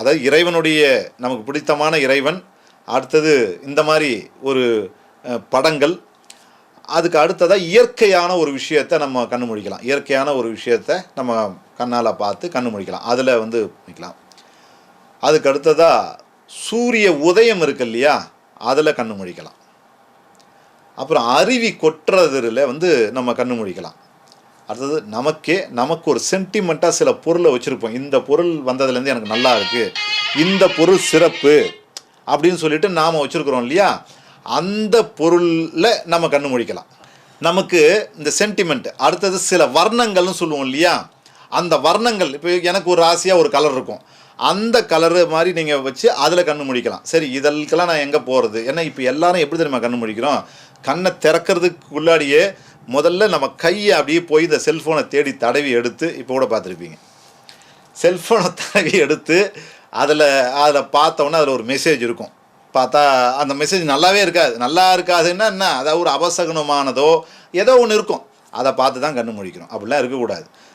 அதாவது இறைவனுடைய நமக்கு பிடித்தமான இறைவன் அடுத்தது இந்த மாதிரி ஒரு படங்கள். அதுக்கு அடுத்ததாக இயற்கையான ஒரு விஷயத்தை நம்ம கண்ணு முழிக்கலாம். இயற்கையான ஒரு விஷயத்தை நம்ம கண்ணால் பார்த்து கண்ணு முழிக்கலாம். அதில் வந்து முழிக்கலாம். அதுக்கு அடுத்ததாக சூரிய உதயம் இருக்கு இல்லையா? அதில் கண்ணு முழிக்கலாம். அப்புறம் அருவி கொட்டுறதுல வந்து நம்ம கண்ணு முழிக்கலாம். அடுத்தது நமக்கே நமக்கு ஒரு சென்டிமெண்ட்டாக சில பொருளை வச்சுருப்போம். இந்த பொருள் வந்ததுலேருந்து எனக்கு நல்லா இருக்குது இந்த பொருள் சிறப்பு அப்படின்னு சொல்லிட்டு நாம் வச்சுருக்குறோம் இல்லையா? அந்த பொருளில் நம்ம கண்ணு முழிக்கலாம் நமக்கு இந்த சென்டிமெண்ட் அடுத்தது சில வர்ணங்கள்னு சொல்லுவோம் இல்லையா? அந்த வர்ணங்கள் இப்போ எனக்கு ஒரு ராசியாக ஒரு கலர் இருக்கும். அந்த கலரு மாதிரி நீங்கள் வச்சு அதில் கண்ணு முழிக்கலாம் சரி இதற்கெல்லாம் நான் எங்கே போகிறது ஏன்னா இப்போ எல்லாரும் எப்படி தெரியுமா கண்ணு முழிக்கிறோம் கண்ணை திறக்கிறதுக்கு உள்ளாடியே முதல்ல நம்ம கையை அப்படியே போய் இந்த செல்ஃபோனை தேடி தடவி எடுத்து இப்போ கூட பார்த்துருப்பீங்க. செல்ஃபோனை தடவி எடுத்து அதில் அதில் பார்த்தோன்னே அதில் ஒரு மெசேஜ் இருக்கும். பார்த்தா அந்த மெசேஜ் நல்லாவே இருக்காது. நல்லா இருக்காதுன்னா என்ன? அதாவது ஒரு அபசகுனமானதோ ஏதோ ஒன்று இருக்கும். அதை பார்த்து தான் கண்ணு முழிக்கிறோம். அப்படிலாம் இருக்கக்கூடாது.